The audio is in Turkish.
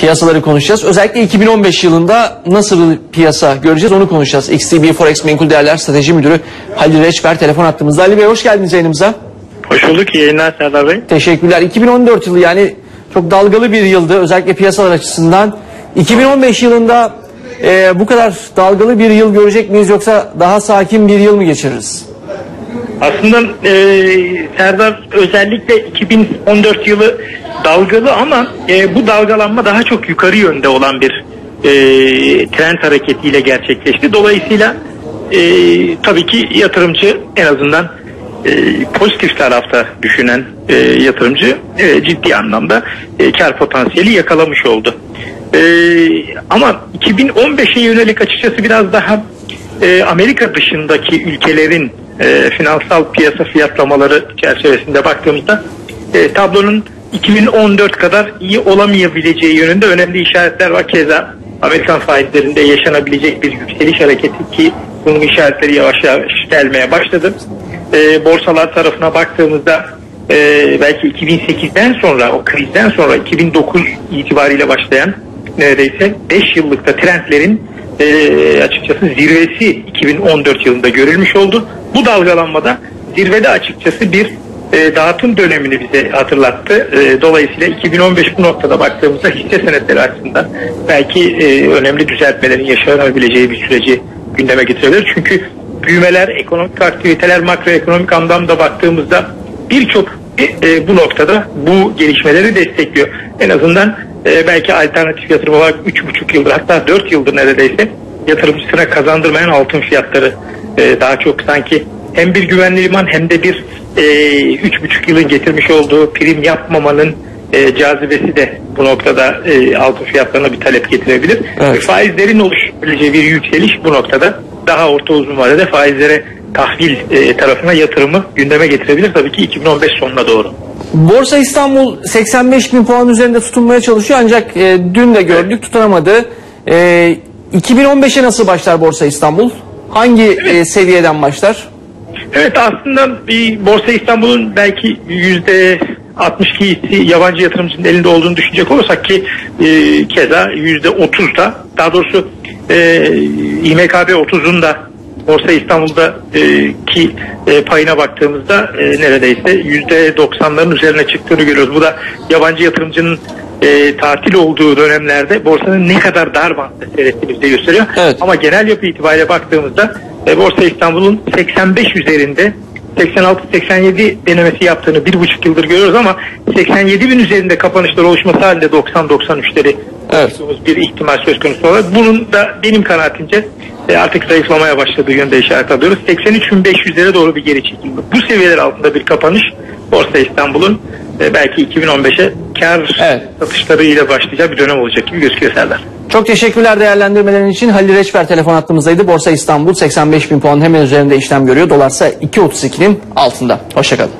piyasaları konuşacağız. Özellikle 2015 yılında nasıl bir piyasa göreceğiz onu konuşacağız. XTB Forex Menkul Değerler Strateji Müdürü Halil Reçber telefon attığımızda. Ali Bey hoş geldiniz yayınımıza. Hoş bulduk. İyi yayınlar Serdar Bey. Teşekkürler. 2014 yılı yani çok dalgalı bir yıldı özellikle piyasalar açısından. 2015 yılında e, bu kadar dalgalı bir yıl görecek miyiz yoksa daha sakin bir yıl mı geçiririz? Aslında e, Serdar özellikle 2014 yılı dalgalı ama e, bu dalgalanma daha çok yukarı yönde olan bir e, trend hareketiyle gerçekleşti. Dolayısıyla e, tabii ki yatırımcı en azından e, pozitif tarafta düşünen e, yatırımcı e, ciddi anlamda e, kar potansiyeli yakalamış oldu. E, ama 2015'e yönelik açıkçası biraz daha e, Amerika dışındaki ülkelerin e, finansal piyasa fiyatlamaları çerçevesinde baktığımızda e, tablonun 2014 kadar iyi olamayabileceği yönünde önemli işaretler var. Keza Amerikan faizlerinde yaşanabilecek bir yükseliş hareketi ki bunun işaretleri yavaş yavaş gelmeye başladı. E, borsalar tarafına baktığımızda e, belki 2008'den sonra o krizden sonra 2009 itibariyle başlayan neredeyse 5 yıllıkta trendlerin e, açıkçası zirvesi 2014 yılında görülmüş oldu. Bu dalgalanmada zirvede açıkçası bir e, dağıtım dönemini bize hatırlattı. E, dolayısıyla 2015 bu noktada baktığımızda hisse senetleri açısından belki e, önemli düzeltmelerin yaşanabileceği bir süreci gündeme getirebilir. Çünkü büyümeler, ekonomik aktiviteler, makroekonomik anlamda baktığımızda birçok e, bu noktada bu gelişmeleri destekliyor. En azından e, belki alternatif yatırım olarak 3,5 yıldır hatta 4 yıldır neredeyse yatırımcısına kazandırmayan altın fiyatları e, daha çok sanki hem bir güvenli liman hem de bir e, 3,5 yılın getirmiş olduğu prim yapmamanın e, cazibesi de bu noktada e, altın fiyatlarına bir talep getirebilir. Evet. Ve faizlerin oluşabileceği bir yükseliş bu noktada daha orta uzun vadede faizlere tahvil e, tarafına yatırımı gündeme getirebilir tabii ki 2015 sonuna doğru. Borsa İstanbul 85 bin puan üzerinde tutunmaya çalışıyor ancak e, dün de gördük tutunamadı. E, 2015'e nasıl başlar Borsa İstanbul? Hangi e, seviyeden başlar? Evet aslında bir Borsa İstanbul'un belki yüzde 62'si yabancı yatırımcının elinde olduğunu düşünecek olursak ki e, keza yüzde 30 da daha doğrusu e, İMKB 30'un da Borsa İstanbul'da e, ki e, payına baktığımızda e, neredeyse yüzde 90'ların üzerine çıktığını görüyoruz. Bu da yabancı yatırımcının e, tatil olduğu dönemlerde borsanın ne kadar dar bantta seyrettiğini bize gösteriyor. Evet. Ama genel yapı itibariyle baktığımızda e, Borsa İstanbul'un 85 üzerinde 86-87 denemesi yaptığını bir buçuk yıldır görüyoruz ama 87 bin üzerinde kapanışlar oluşması halinde 90-93'leri Evet. bir ihtimal söz konusu olarak bunun da benim kanaatimce e, artık zayıflamaya başladığı yönde işaret alıyoruz. 83.500'lere doğru bir geri çekilme. Bu seviyeler altında bir kapanış Borsa İstanbul'un e, belki 2015'e kar Evet. satışlarıyla başlayacağı bir dönem olacak gibi gözüküyor Serdar. Çok teşekkürler değerlendirmelerin için. Halil Reçber telefon attığımızdaydı. Borsa İstanbul 85 bin puan hemen üzerinde işlem görüyor. Dolarsa 2.32'nin altında. Hoşçakalın.